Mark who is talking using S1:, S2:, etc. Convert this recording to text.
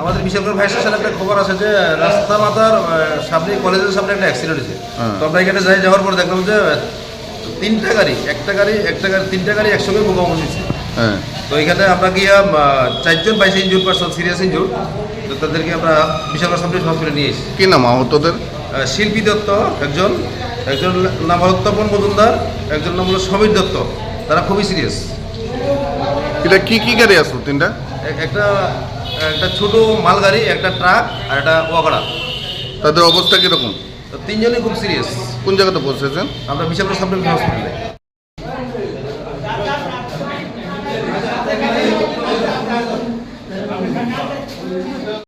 S1: আমাদের বিশালগড় ভাই স্টেশনে একটা খবর আছে যে রাস্তা আহ, সামনে কলেজের সামনে একটা অ্যাক্সিডেন্ট হয়েছে
S2: হ্যাঁ।
S1: তো আমরা এখানে যাই যাওয়ার পর দেখলাম যে তিনটা গাড়ি একটা গাড়ি একটা গাড়ি তিনটা গাড়ি একসঙ্গে মুখোমুখি হয়েছে
S2: হ্যাঁ।
S1: তো এখানে আমরা গিয়ে চারজন বাইশে ইঞ্জুর পার্সন সিরিয়াস ইঞ্জুর তো তাদেরকে আমরা বিশাল সামনে হসপিটালে নিয়ে এসেছি।
S2: কি নাম আহতদের
S1: আহ, শিল্পী দত্ত একজন একজন নাম হলো তপন মজুমদার একজন নাম হলো সমীর দত্ত। তারা খুবই সিরিয়াস
S2: এটা কি কি গাড়ি আসলো তিনটা?
S1: একটা একটা ছোট মালগাড়ি একটা ট্রাক আর একটা ওয়াগড়া।
S2: তাদের অবস্থা কীরকম?
S1: তো তিনজনই খুব সিরিয়াস
S2: কোন জায়গাতে পৌঁছেছেন?
S1: আমরা বিশালপুর সাব হসপিটালে